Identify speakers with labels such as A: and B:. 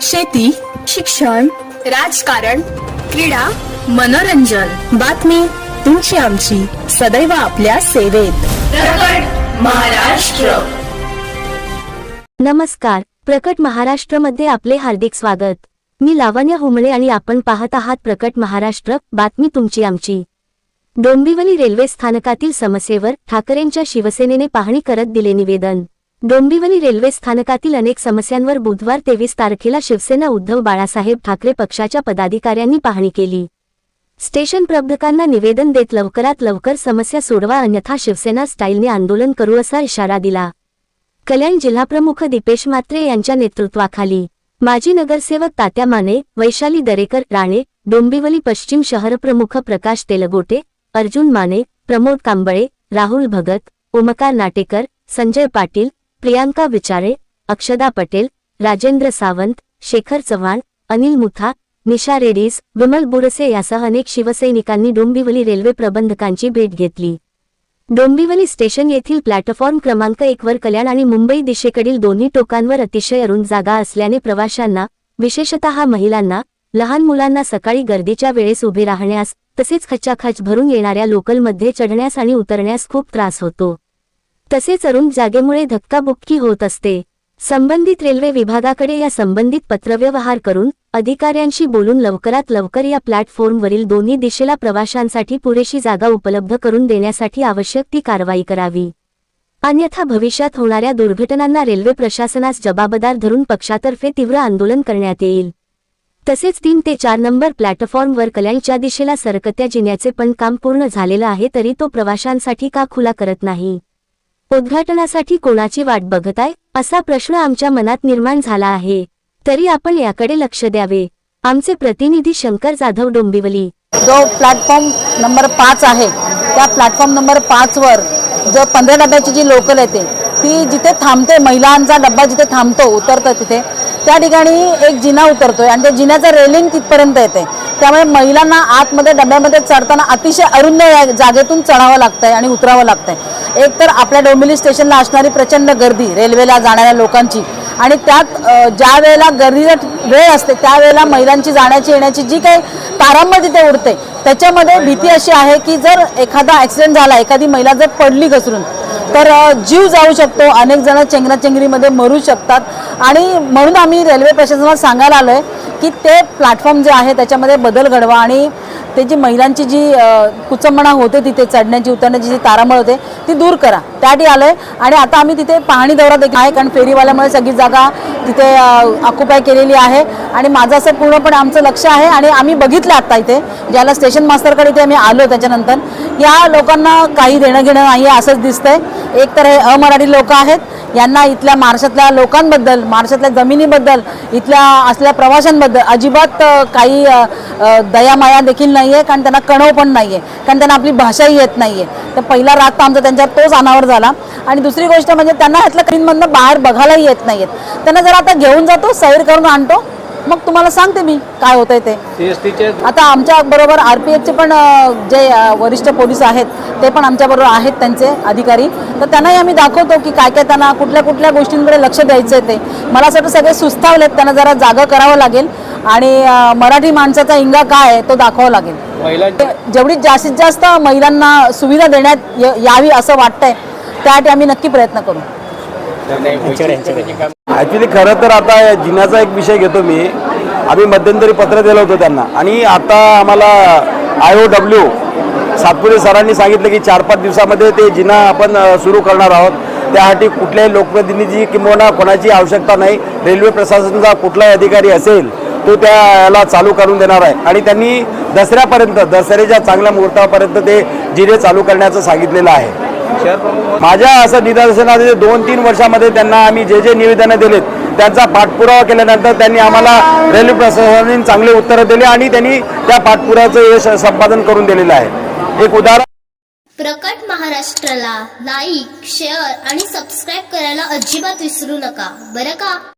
A: शेती शिक्षण राजकारण क्रीडा मनोरंजन. बातमी तुमची आमची. सदैव आपल्या सेवेत. महाराष्ट्र.
B: नमस्कार. प्रकट महाराष्ट्रमध्ये आपले हार्दिक स्वागत. मी लावण्य हुमळे आणि आपण पाहत आहात प्रकट महाराष्ट्र. बातमी तुमची आमची. डोंबिवली रेल्वे स्थानकातील समस्येवर ठाकरेंच्या शिवसेनेने पाहणी करत दिले निवेदन. डोंबिवली रेल्वे स्थानकातील अनेक समस्यांवर बुधवार तेवीस तारखेला शिवसेना उद्धव बाळासाहेब ठाकरे पक्षाच्या पदाधिकाऱ्यांनी पाहणी केली. स्टेशन प्रबंधकांना निवेदन देत लवकरात लवकर समस्या सोडवा अन्यथा शिवसेना स्टाईलने आंदोलन करू असा इशारा दिला. कल्याण जिल्हाप्रमुख दीपेश मात्रे यांच्या नेतृत्वाखाली माजी नगरसेवक तात्या माने वैशाली दरेकर राणे डोंबिवली पश्चिम शहरप्रमुख प्रकाश तेलगोटे अर्जुन माने प्रमोद कांबळे राहुल भगत ओमकार नाटेकर संजय पाटील प्रियांका विचारे अक्षदा पटेल राजेंद्र सावंत शेखर चव्हाण अनिल मुथा निशा रेडीस विमल बुरसे यासह अनेक शिवसैनिकांनी डोंबिवली रेल्वे प्रबंधकांची भेट घेतली. डोंबिवली स्टेशन येथील प्लॅटफॉर्म क्रमांक एकवर कल्याण आणि मुंबई दिशेकडील दोन्ही टोकांवर अतिशय अरुण जागा असल्याने प्रवाशांना विशेषतः महिलांना लहान मुलांना सकाळी गर्दीच्या वेळेस उभे राहण्यास तसेच खच्चाखच भरून येणाऱ्या लोकलमध्ये चढण्यास आणि उतरण्यास खूप त्रास होतो. तसेच अरुण जागेमुळे धक्काबुक्की होत असते. संबंधित रेल्वे विभागाकडे या संबंधित पत्रव्यवहार करून अधिकाऱ्यांशी बोलून लवकरात लवकर या प्लॅटफॉर्मवरील दोन्ही दिशेला प्रवाशांसाठी पुरेशी जागा उपलब्ध करून देण्यासाठी आवश्यक ती कारवाई करावी. अन्यथा भविष्यात होणाऱ्या दुर्घटनांना रेल्वे प्रशासनास जबाबदार धरून पक्षातर्फे तीव्र आंदोलन करण्यात येईल. तसेच तीन ते चार नंबर प्लॅटफॉर्मवर कल्याणच्या दिशेला सरकत्या जिन्याचे पण काम पूर्ण झालेलं आहे तरी तो प्रवाशांसाठी का खुला करत नाही? उद्घाटनासाठी कोणाची वाट बघताय? असा प्रश्न आमच्या मनात निर्माण झाला आहे. तरी आपण याकडे लक्ष द्यावे. आमचे प्रतिनिधी शंकर जाधव डोंबिवली.
C: जो प्लॅटफॉर्म नंबर पाच आहे त्या प्लॅटफॉर्म नंबर पाचवर जो पंधरा डब्याची जी लोकल येते ती जिथे थांबते महिलांचा डब्बा जिथे थांबतो उतरतो तिथे त्या ठिकाणी एक जिना उतरतोय आणि त्या जिन्याचं रेलिंग तिथपर्यंत येते. त्यामुळे महिलांना आतमध्ये डब्यामध्ये चढताना अतिशय अरुंद जागेतून चढावं लागतंय आणि उतरावं लागतंय. एक तर आपल्या डोंबिवली स्टेशनला असणारी प्रचंड गर्दी रेल्वेला जाणाऱ्या लोकांची. आणि त्यात ज्या वेळेला गर्दीचा वेळ असते त्यावेळेला महिलांची जाण्याची येण्याची जी काही तारांब तिथे उडते त्याच्यामध्ये भीती अशी आहे की जर एखादा ॲक्सिडेंट झाला एखादी महिला जर पडली घसरून तर जीव जाऊ शकतो अनेक जण चेंगराचेंगरीमध्ये मरू शकतात. आणि म्हणून आम्ही रेल्वे प्रशासनाला सांगायला आलो आहे की ते प्लॅटफॉर्म जे आहे त्याच्यामध्ये बदल घडवा आणि ते जी महिलांची जी कुचंबणा होते तिथे चढण्याची उतरण्याची जी तारांबळ होते ती दूर करा. त्यासाठी आलं आहे आणि आता आम्ही तिथे पाहणी दौरा देखील आहे कारण फेरीवाल्यामुळे सगळी जागा तिथे ऑक्युपाय केलेली आहे. आणि माझं असं पूर्णपणे आमचं लक्ष आहे आणि आम्ही बघितलं आत्ता इथे ज्याला स्टेशन मास्टरकडे इथे आम्ही आलो त्याच्यानंतर या लोकांना काही देणं घेणं नाही आहे असंच दिसतंय. एक तर हे अमराठी लोक आहेत यांना इथल्या महाराष्ट्रातल्या लोकांबद्दल महाराष्ट्रातल्या जमिनीबद्दल इथल्या असल्या प्रवाशांबद्दल अजिबात काही दयामाया देखील नाही आहे कारण त्यांना कणव पण नाही आहे कारण त्यांना आपली भाषाही येत नाही आहे तर पहिला राग तर आमचा त्यांच्यावर तोच अनावर झाला. आणि दुसरी गोष्ट म्हणजे त्यांना ह्यातल्या क्रीममधनं बाहेर बघायलाही येत नाही आहेत त्यांना जर आता घेऊन जातो सैर करून आणतो. मग तुम्हाला सांगते मी काय होतंय ते.
D: सीएसटीचे
C: आता आमच्या बरोबर आर पी एफचे पण अ, जे अ, वरिष्ठ पोलीस आहेत ते पण आमच्याबरोबर आहेत त्यांचे अधिकारी. तर त्यांनाही आम्ही दाखवतो की काय काय त्यांना कुठल्या कुठल्या गोष्टींकडे लक्ष द्यायचं आहे ते. मला असं वाटतं सगळे सुस्तावलेत त्यांना जरा जागं करावं लागेल. आणि अ, मराठी माणसाचा इंगा काय आहे तो दाखवावा लागेल.
D: महिलांचे
C: जेवढी जास्तीत जास्त महिलांना सुविधा देण्यात य- यावी असं वाटतंय त्यासाठी आम्ही नक्की प्रयत्न करू.
E: ॲक्च्युली खरं तर आता जिन्याचा एक विषय घेतो मी. आम्ही मध्यंतरी पत्र दिलं होतं त्यांना. आणि आता आम्हाला आय ओ डब्ल्यू सातपुरे सरांनी सांगितलं की चार पाच दिवसामध्ये ते जिना आपण सुरू करणार आहोत. त्यासाठी कुठल्याही लोकप्रतिनिधी किंवा कोणाची आवश्यकता नाही. रेल्वे प्रशासनाचा कुठलाही अधिकारी असेल तो त्याला चालू करून देणार आहे. आणि त्यांनी दसऱ्यापर्यंत दसऱ्याच्या चांगल्या मुहूर्तापर्यंत ते जिने चालू करण्याचं सांगितलेलं आहे. माझ्या असं निदर्शनामध्ये दोन तीन वर्षामध्ये त्यांना आम्ही जे जे निवेदनं दिलेत त्यांचा पाठपुरावा केल्यानंतर त्यांनी आम्हाला रेल्वे प्रशासनाने चांगले उत्तरं दिले आणि त्यांनी त्या पाठपुराचं यश संपादन करून दिलेलं आहे. एक उदाहरण
F: प्रकट महाराष्ट्राला लाईक शेअर आणि सबस्क्राईब करायला अजिबात विसरू नका. बरं का?